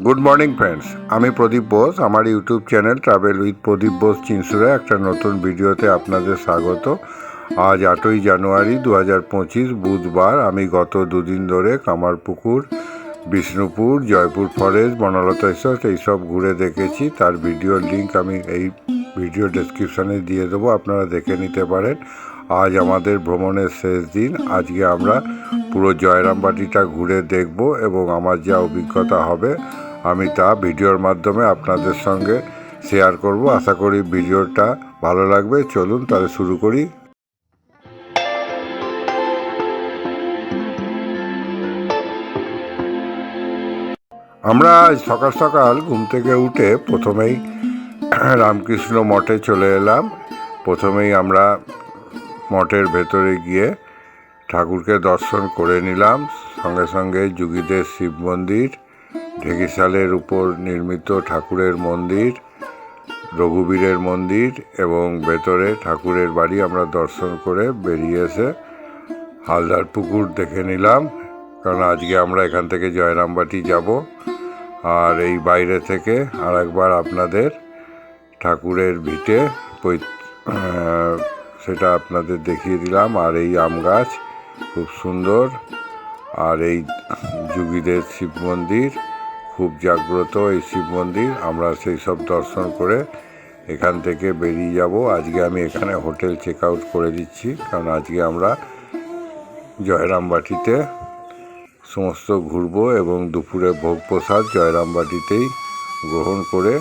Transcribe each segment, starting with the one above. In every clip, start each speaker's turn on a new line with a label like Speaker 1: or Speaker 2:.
Speaker 1: Good morning friends আমি প্রদীপ বোস। আমার YouTube channel travel with Pradeep Bose Chinsurah একটা নতুন ভিডিওতে আপনাদের স্বাগত। আজ আটই জানুয়ারি দু হাজার পঁচিশ, বুধবার। আমি গত দুদিন ধরে কামারপুকুর, বিষ্ণুপুর, জয়পুর ফরেস্ট বনলতা রিসর্ট এইসব ঘুরে দেখেছি। তার ভিডিওর লিঙ্ক আমি এই ভিডিও ডেসক্রিপশানে দিয়ে দেবো। আপনারা দেখে নিতে পারেন। আজ আমাদের ভ্রমণের শেষ দিন। আজকে আমরা পুরো জয়রামবাটিটা ঘুরে দেখব এবং আমার যা অভিজ্ঞতা হবে আমি তা ভিডিওর মাধ্যমে আপনাদের সঙ্গে শেয়ার করব। আশা করি ভিডিওটা ভালো লাগবে। চলুন তাহলে শুরু করি। আমরা সকাল সকাল ঘুম থেকে উঠে প্রথমেই রামকৃষ্ণ মঠে চলে এলাম। প্রথমেই আমরা মঠের ভেতরে গিয়ে ঠাকুরকে দর্শন করে নিলাম। সঙ্গে সঙ্গে যুগীদের শিব মন্দির ঢেকিশালের উপর নির্মিত ঠাকুরের মন্দির, রঘুবীরের মন্দির এবং ভেতরে ঠাকুরের বাড়ি আমরা দর্শন করে বেরিয়ে এসে হালদার পুকুর দেখে নিলাম, কারণ আজকে আমরা এখান থেকে জয়রামবাটি যাব। আর এই বাইরে থেকে আর একবার আপনাদের ঠাকুরের ভিটে সেটা আপনাদের দেখিয়ে দিলাম। আর এই আম গাছ খুব সুন্দর। আর এই যুগীদের শিব মন্দির খুব জাগ্রত, এই শিব মন্দির। আমরা সেই সব দর্শন করে এখান থেকে বেরিয়ে যাব। আজকে আমি এখানে হোটেল চেক আউট করে দিচ্ছি, কারণ আজকে আমরা জয়রামবাটিতে সমস্ত ঘুরবো এবং দুপুরে ভোগ প্রসাদ জয়রামবাটিতেই গ্রহণ করে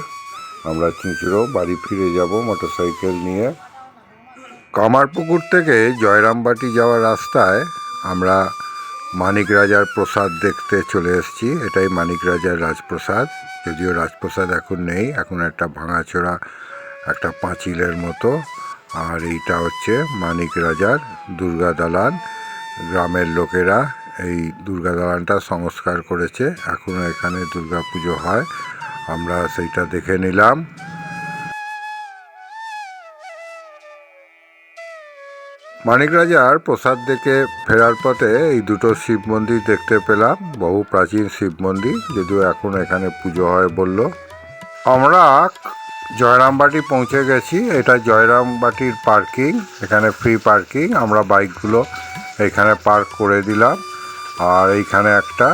Speaker 1: আমরা চিঁচড়ো বাড়ি ফিরে যাব মোটরসাইকেল নিয়ে। কামারপুকুর থেকে জয়রামবাটি যাওয়ার রাস্তায় আমরা মানিক রাজার প্রসাদ দেখতে চলে এসেছি। এটাই মানিক রাজার রাজপ্রসাদ। যদিও রাজপ্রসাদ এখন নেই, এখন একটা ভাঙাচোরা, একটা পাঁচিলের মতো। আর এইটা হচ্ছে মানিক রাজার দুর্গা দালান। গ্রামের লোকেরা এই দুর্গা দালানটা সংস্কার করেছে। এখনও এখানে দুর্গা পুজো হয়। আমরা সেইটা দেখে নিলাম। মানিক রাজার প্রসাদ দেখে ফেরার পথে এই দুটো শিব মন্দির দেখতে পেলাম। বহু প্রাচীন শিব মন্দির, যদিও এখন এখানে পুজো হয় বলল। আমরা জয়রামবাটি পৌঁছে গেছি। এটা জয়রামবাটির পার্কিং, এখানে ফ্রি পার্কিং। আমরা বাইকগুলো এখানে পার্ক করে দিলাম। আর এইখানে একটা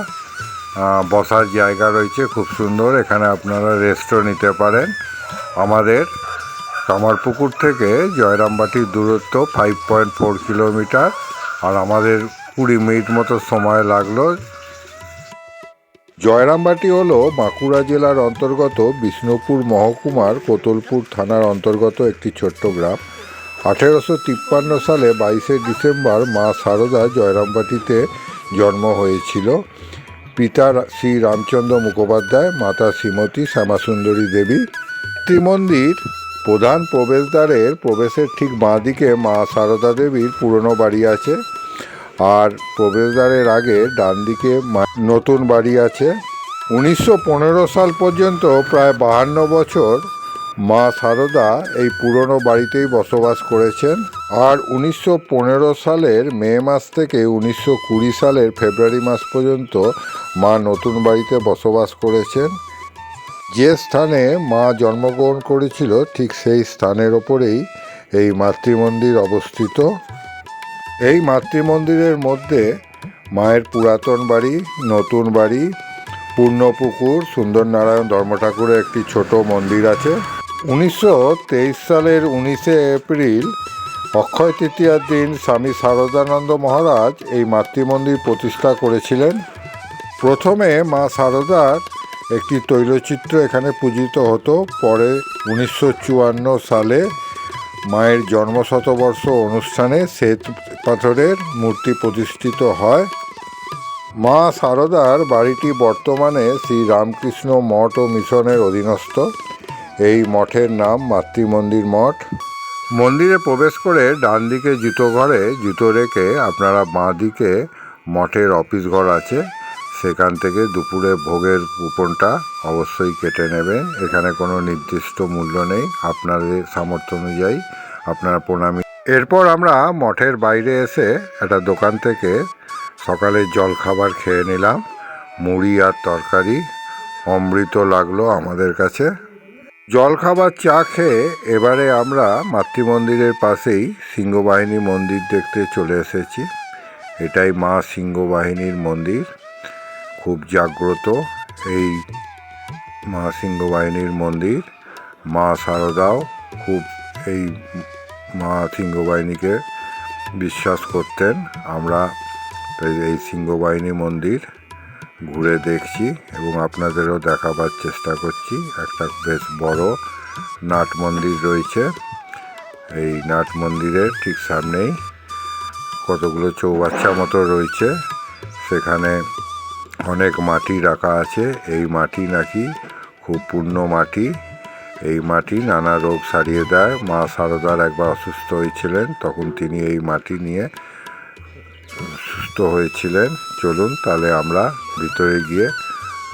Speaker 1: বসার জায়গা রয়েছে, খুব সুন্দর। এখানে আপনারা রেস্টও নিতে পারেন। আমাদের কামারপুকুর থেকে জয়রামবাটির দূরত্ব ফাইভ পয়েন্ট ফোর কিলোমিটার আর আমাদের কুড়ি মিনিট মতো সময় লাগল। জয়রামবাটি হলো বাঁকুড়া জেলার অন্তর্গত বিষ্ণুপুর মহকুমার কোতলপুর থানার অন্তর্গত একটি ছোট্ট গ্রাম। আঠেরোশো তিপ্পান্ন সালে বাইশে ডিসেম্বর মা সারদা জয়রামবাটিতে জন্ম হয়েছিল। পিতা শ্রী রামচন্দ্র মুখোপাধ্যায়, মাতা শ্রীমতী শ্যামাসুন্দরী দেবী। ত্রিমন্দির প্রধান প্রবেশদ্বারের প্রবেশের ঠিক বাঁ দিকে মা সারদা দেবীর পুরনো বাড়ি আছে। আর প্রবেশদ্বারের আগে ডান দিকে নতুন বাড়ি আছে। উনিশশো পনেরো সাল পর্যন্ত প্রায় বাহান্ন বছর মা সারদা এই পুরনো বাড়িতেই বসবাস করেছেন। আর উনিশশো পনেরো সালের মে মাস থেকে উনিশশো কুড়ি সালের ফেব্রুয়ারি মাস পর্যন্ত মা নতুন বাড়িতে বসবাস করেছেন। যে স্থানে মা জন্মগ্রহণ করেছিল, ঠিক সেই স্থানের ওপরেই এই মাতৃমন্দির অবস্থিত। এই মাতৃমন্দিরের মধ্যে মায়ের পুরাতন বাড়ি, নতুন বাড়ি, পূর্ণপুকুর, সুন্দরনারায়ণ ধর্মঠাকুরের একটি ছোট মন্দির আছে। উনিশশো তেইশ সালের উনিশে এপ্রিল, অক্ষয় তৃতীয়ার দিন স্বামী শারদানন্দ মহারাজ এই মাতৃমন্দির প্রতিষ্ঠা করেছিলেন। প্রথমে মা শারদার একটি তৈলচিত্র এখানে পূজিত হতো। পরে উনিশশো চুয়ান্ন সালে মায়ের জন্মশতবর্ষ অনুষ্ঠানে শ্বেত পাথরের মূর্তি প্রতিষ্ঠিত হয়। মা সারদার বাড়িটি বর্তমানে শ্রী রামকৃষ্ণ মঠ ও মিশনের অধীনস্থ। এই মঠের নাম মাতৃমন্দির মঠ। মন্দিরে প্রবেশ করে ডান দিকে জুতো ঘরে, জুতো রেখে আপনারা বাঁ দিকে মঠের অফিস ঘর আছে। সেখান থেকে দুপুরে ভোগের কুপনটা অবশ্যই কেটে নেবেন। এখানে কোনো নির্দিষ্ট মূল্য নেই। আপনাদের সামর্থ্য অনুযায়ী আপনারা প্রণামী। এরপর আমরা মঠের বাইরে এসে একটা দোকান থেকে সকালে জল খাবার খেয়ে নিলাম। মুড়ি আর তরকারি অমৃত লাগল আমাদের কাছে। জলখাবার চা খেয়ে এবারে আমরা মাতৃমন্দিরের পাশেই সিংহবাহিনী মন্দির দেখতে চলে এসেছি। এটাই মা সিংহবাহিনীর মন্দির। খুব জাগ্রত এই মা সিংহবাহিনীর মন্দির। মা শারদাও খুব এই মা সিংহবাহিনীকে বিশ্বাস করতেন। আমরা এই সিংহবাহিনী মন্দির ঘুরে দেখছি এবং আপনাদেরও দেখাবার চেষ্টা করছি। একটা বেশ বড় নাট মন্দির রয়েছে। এই নাট মন্দিরের ঠিক সামনেই কতগুলো চৌবাচ্চা মতো রয়েছে। সেখানে অনেক মাটি রাখা আছে। এই মাটি নাকি খুব পূর্ণ মাটি। এই মাটি নানা রোগ সারিয়ে দেয়। মা শারদার একবার অসুস্থ হয়েছিলেন, তখন তিনি এই মাটি নিয়ে সুস্থ হয়েছিলেন। চলুন তাহলে আমরা ভিতরে গিয়ে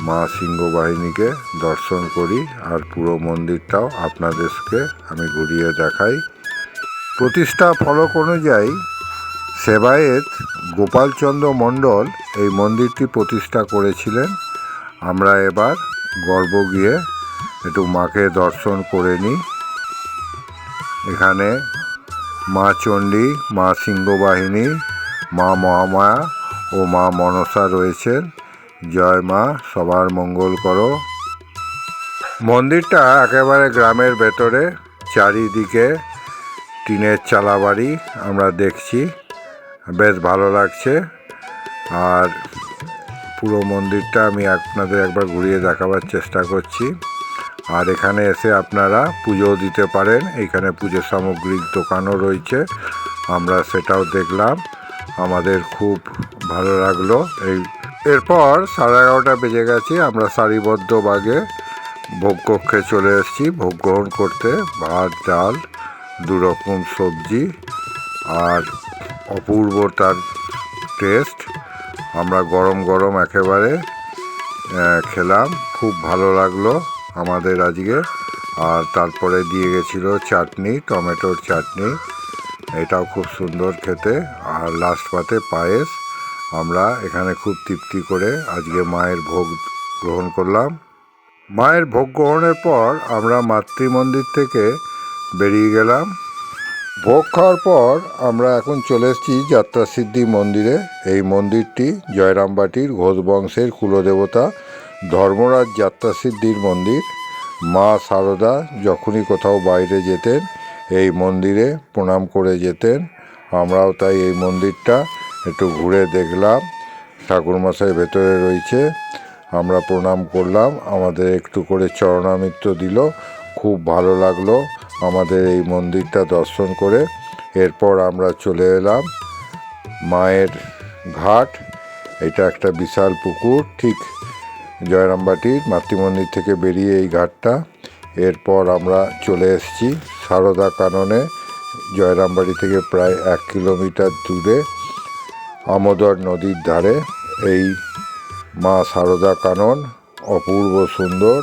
Speaker 1: মা সিংহ বাহিনীকে দর্শন করি আর পুরো মন্দিরটাও আপনাদেরকে আমি ঘুরিয়ে দেখাই। প্রতিষ্ঠা ফলক অনুযায়ী সেবায়েত গোপালচন্দ্র মণ্ডল এই মন্দিরটি প্রতিষ্ঠা করেছিলেন। আমরা এবার গর্ব গিয়ে একটু মাকে দর্শন করে নিই। এখানে মা চণ্ডী, মা সিংহবাহিনী, মা মহামায়া ও মা মনসা রয়েছেন। জয় মা, সবার মঙ্গল করো। মন্দিরটা একেবারে গ্রামের ভেতরে, চারিদিকে টিনের চালাবাড়ি আমরা দেখছি। বেশ ভালো লাগছে। আর পুরো মন্দিরটা আমি আপনাদের একবার ঘুরিয়ে দেখাবার চেষ্টা করছি। আর এখানে এসে আপনারা পুজো দিতে পারেন। এখানে পুজো সামগ্রিক দোকানও রয়েছে। আমরা সেটাও দেখলাম। আমাদের খুব ভালো লাগল। এই এরপর সাড়ে এগারোটা বেজে গেছে। আমরা সারিবদ্ধ বাগে ভোগ কক্ষে চলে এসেছি। ভোগ গ্রহণ করতে ভাত, ডাল দু রকম সবজি আর অপূর্ব তার টেস্ট আমরা গরম গরম একেবারে খেলাম। খুব ভালো লাগল আমাদের আজকে। আর তারপরে দিয়ে গেছিল চাটনি, টমেটোর চাটনি। এটাও খুব সুন্দর খেতে। আর লাস্ট পাতে পায়েস। আমরা এখানে খুব তৃপ্তি করে আজকে মায়ের ভোগ গ্রহণ করলাম। মায়ের ভোগ গ্রহণের পর আমরা মাতৃমন্দির থেকে বেরিয়ে গেলাম। ভোগ খাওয়ার পর আমরা এখন চলে এসেছি যাত্রা সিদ্ধি মন্দিরে। এই মন্দিরটি জয়রামবাটির ঘোষ বংশের কুলদেবতা ধর্মরাজ যাত্রা সিদ্ধির মন্দির। মা সারদা যখনই কোথাও বাইরে যেতেন, এই মন্দিরে প্রণাম করে যেতেন। আমরাও তাই এই মন্দিরটা একটু ঘুরে দেখলাম। ঠাকুরমশাই ভেতরে রয়েছে। আমরা প্রণাম করলাম। আমাদের একটু করে চরণামিত্র দিল। খুব ভালো লাগল। আমাদের এই মন্দিরটা দর্শন করে এরপর আমরা চলে এলাম মায়ের ঘাট। এটা একটা বিশাল পুকুর, ঠিক জয়রামবাটির মাতৃমন্দির থেকে বেরিয়ে এই ঘাটটা। এরপর আমরা চলে এসেছি সারদা কাননে জয়রামবাড়ি থেকে প্রায় এক কিলোমিটার দূরে আমোদর নদীর ধারে। এই মা সারদা কানন, অপূর্ব সুন্দর।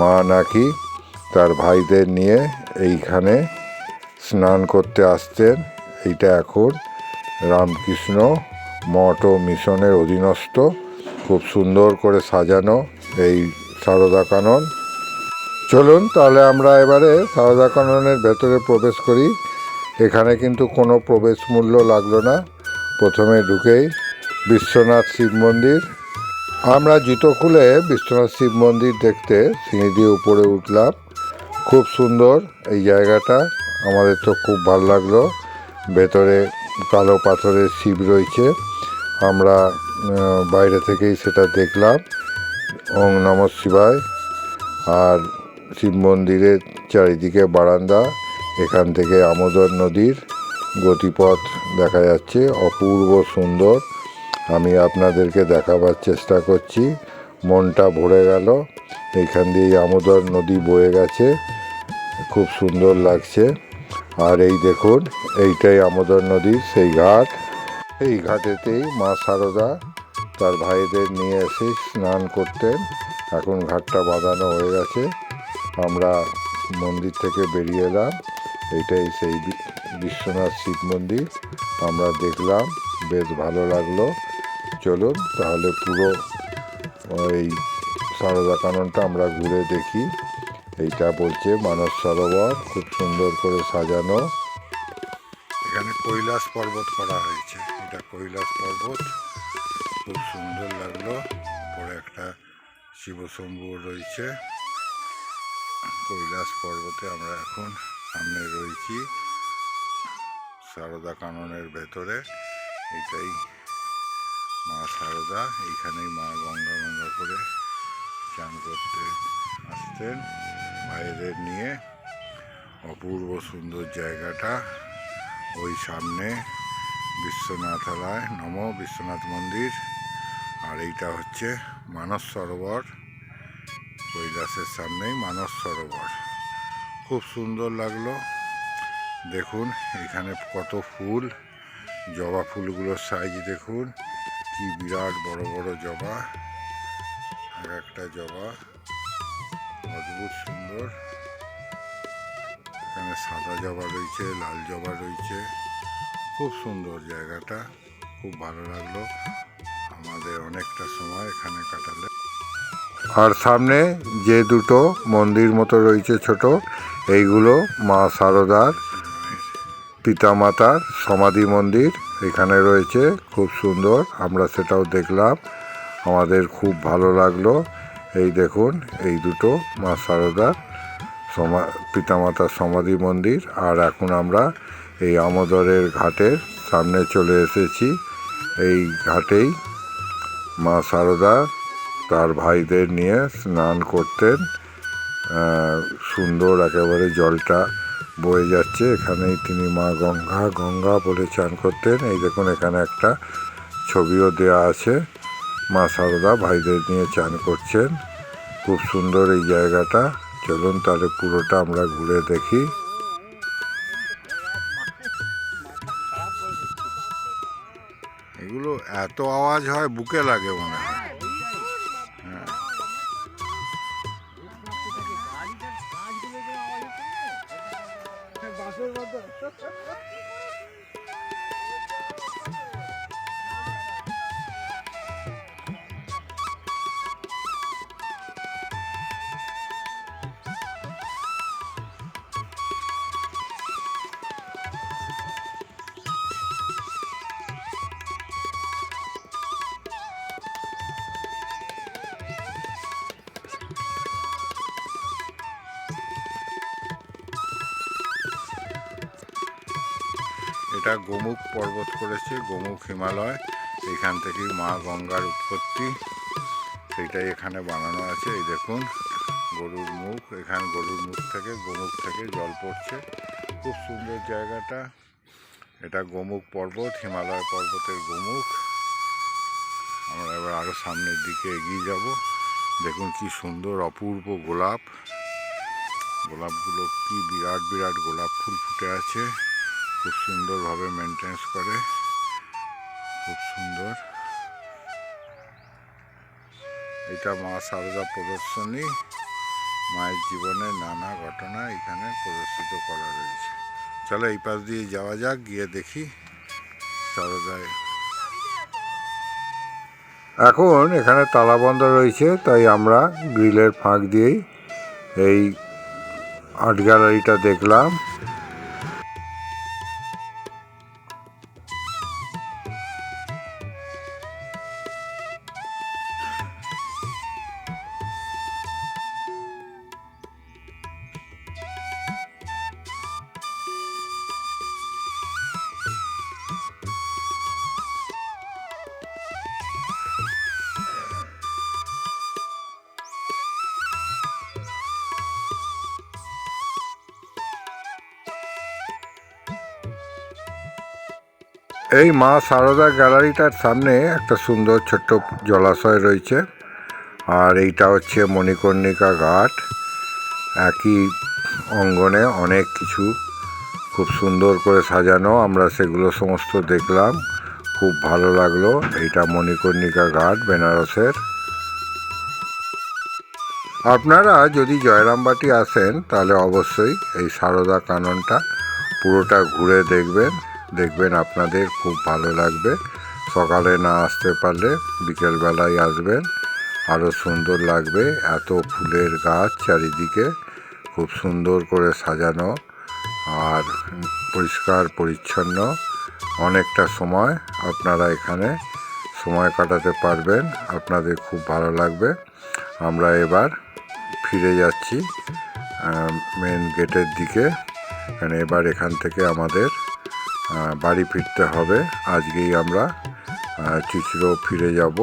Speaker 1: মা নাকি তার ভাইদের নিয়ে এইখানে স্নান করতে আসতেন এইটা এখন রামকৃষ্ণ মঠ ও মিশনের অধীনস্থ। খুব সুন্দর করে সাজানো এই সারদা কানন। চলুন তাহলে আমরা এবারে সারদা কাননের ভেতরে প্রবেশ করি। এখানে কিন্তু কোনো প্রবেশ মূল্য লাগল না। প্রথমে ঢুকেই বিশ্বনাথ শিব মন্দির। আমরা জুতো খুলে বিশ্বনাথ শিব মন্দির দেখতে সিঁড়ি দিয়ে উপরে উঠলাম। খুব সুন্দর এই জায়গাটা। আমাদের তো খুব ভালো লাগল। ভেতরে কালো পাথরের শিব রয়েছে। আমরা বাইরে থেকেই সেটা দেখলাম। ওং নম শিবায়। আর শিব মন্দিরের চারিদিকে বারান্দা। এখান থেকে আমোদর নদীর গতিপথ দেখা যাচ্ছে। অপূর্ব সুন্দর। আমি আপনাদেরকে দেখাবার চেষ্টা করছি। মনটা ভরে গেল। এখান দিয়ে আমোদর নদী বয়ে গেছে। খুব সুন্দর লাগছে। আর এই দেখুন, এইটাই আমোদর নদীর সেই ঘাট। এই ঘাটেতেই মা সারদা তার ভাইদের নিয়ে এসে স্নান করতেন। এখন ঘাটটা বাঁধানো হয়ে গেছে। আমরা মন্দির থেকে বেরিয়ে এলাম। এইটাই সেই বিশ্বনাথ শিব মন্দির। আমরা দেখলাম, বেশ ভালো লাগল। চলুন তাহলে পুরো এই সারদা কাননটা আমরা ঘুরে দেখি। এইটা বলছে মানস সরোবর, খুব সুন্দর করে সাজানো। এখানে কৈলাস পর্বত করা হয়েছে। এটা কৈলাস পর্বত, খুব সুন্দর লাগল। পরে একটা শিবশম্ভু রয়েছে। কৈলাস পর্বতে আমরা এখন সামনে রয়েছি, সারদা কাননের ভেতরে। এটাই মা সারদা এইখানেই মা গঙ্গা গঙ্গা করে চান করতে আসতেন। ভাইদের নিয়ে অপূর্ব সুন্দর জায়গাটা ওই সামনে বিশ্বনাথালয়। নম বিশ্বনাথ মন্দির। আর এইটা হচ্ছে মানস সরোবর। কৈলাসের সামনেই মানস সরোবর। খুব সুন্দর লাগল। দেখুন এখানে কত ফুল। জবা ফুলগুলোর সাইজ দেখুন। কি বিরাট বড় বড় জবা। একটা জবা। অদ্ভুত সুন্দর। এখানে সাদা জবা রয়েছে, লাল জবা রয়েছে। খুব সুন্দর জায়গাটা, খুব ভালো লাগল। আমাদের অনেকটা সময় এখানে কাটালে। আর সামনে যে দুটো মন্দির মতো রয়েছে ছোট, এইগুলো মা সারদার পিতামাতার সমাধি মন্দির এখানে রয়েছে, খুব সুন্দর। আমরা সেটাও দেখলাম। আমাদের খুব ভালো লাগল। এই দেখুন, এই দুটো, মা সারদার সমা পিতামাতার সমাধি মন্দির, আর এখন আমরা এই আমোদরের ঘাটের সামনে চলে এসেছি। এই ঘাটেই মা সারদা তার ভাইদের নিয়ে স্নান করতেন। সুন্দর একেবারে জলটা বয়ে যাচ্ছে। এখানেই তিনি মা গঙ্গা গঙ্গা বলে চান করতেন। এই দেখুন, এখানে একটা ছবিও দেয়া আছে। মা সারদা ভাইদের নিয়ে চান করছেন। খুব সুন্দর এই জায়গাটা। চলুন তাহলে পুরোটা আমরা ঘুরে দেখি। এগুলো এত আওয়াজ হয়, বুকে লাগে মনে হয়। এটা গোমুখ পর্বত করেছে, গোমুখ হিমালয়। এখান থেকেই মা গঙ্গার উৎপত্তি। সেটাই এখানে বানানো আছে। এই দেখুন, গরুর মুখ। এখানে গরুর মুখ থেকে, গোমুখ থেকে জল পড়ছে। খুব সুন্দর জায়গাটা। এটা গোমুখ পর্বত, হিমালয় পর্বতের গোমুখ। আমরা এবার আরও সামনের দিকে এগিয়ে যাব। দেখুন কি সুন্দর অপূর্ব গোলাপ। গোলাপগুলো কি বিরাট বিরাট গোলাপ ফুল ফুটে আছে। খুব সুন্দরভাবে মেনটেন্স করে। খুব সুন্দর। এটা মা সারদা প্রদর্শনী। মায়ের জীবনের নানা ঘটনা এখানে প্রদর্শিত করা রয়েছে। চলো এই পাশ দিয়ে যাওয়া যাক, গিয়ে দেখি সারদায়। এখন এখানে তালাবন্ধ রয়েছে, তাই আমরা গ্রিলের ফাঁক দিয়েই এই আর্ট গ্যালারিটা দেখলাম। এই মা সারদা গ্যালারিটার সামনে একটা সুন্দর ছোট্ট জলাশয় রয়েছে। আর এইটা হচ্ছে মণিকর্ণিকা ঘাট। একই অঙ্গনে অনেক কিছু খুব সুন্দর করে সাজানো। আমরা সেগুলো সমস্ত দেখলাম। খুব ভালো লাগল এইটা মণিকর্ণিকা ঘাট, বেনারসের। আপনারা যদি জয়রামবাটি আসেন তাহলে অবশ্যই এই সারদা কাননটা পুরোটা ঘুরে দেখবেন। দেখবেন আপনাদের খুব ভালো লাগবে। সকালে না আসতে পারলে বিকেলবেলায় আসবেন। আরও সুন্দর লাগবে। এত ফুলের গাছ চারিদিকে খুব সুন্দর করে সাজানো আর পরিষ্কার, পরিচ্ছন্ন। অনেকটা সময় আপনারা এখানে সময় কাটাতে পারবেন। আপনাদের খুব ভালো লাগবে। আমরা এবার ফিরে যাচ্ছি মেন গেটের দিকে। এবার এখান থেকে আমাদের বাড়ি ফিরতে হবে। আজকেই আমরা চিচড়ো ফিরে যাব।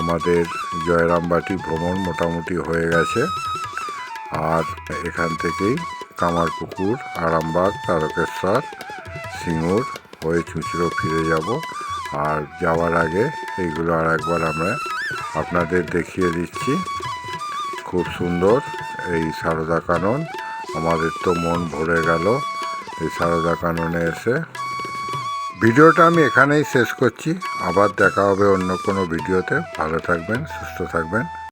Speaker 1: আমাদের জয়রামবাটি ভ্রমণ মোটামুটি হয়ে গেছে। আর এখান থেকেই কামারপুকুর, আরামবাগ, তারকেশ্বর, সিঙ্গুর হয়ে চুঁচড়ো ফিরে যাব। আর যাওয়ার আগে এইগুলো আর একবার আমরা আপনাদের দেখিয়ে দিচ্ছি। খুব সুন্দর এই সারদা কানন। আমাদের তো মন ভরে গেল। এই সারদা কাননে এসে। ভিডিওটা আমি এখানেই শেষ করছি। আবার দেখা হবে অন্য কোনো ভিডিওতে। ভালো থাকবেন, সুস্থ থাকবেন।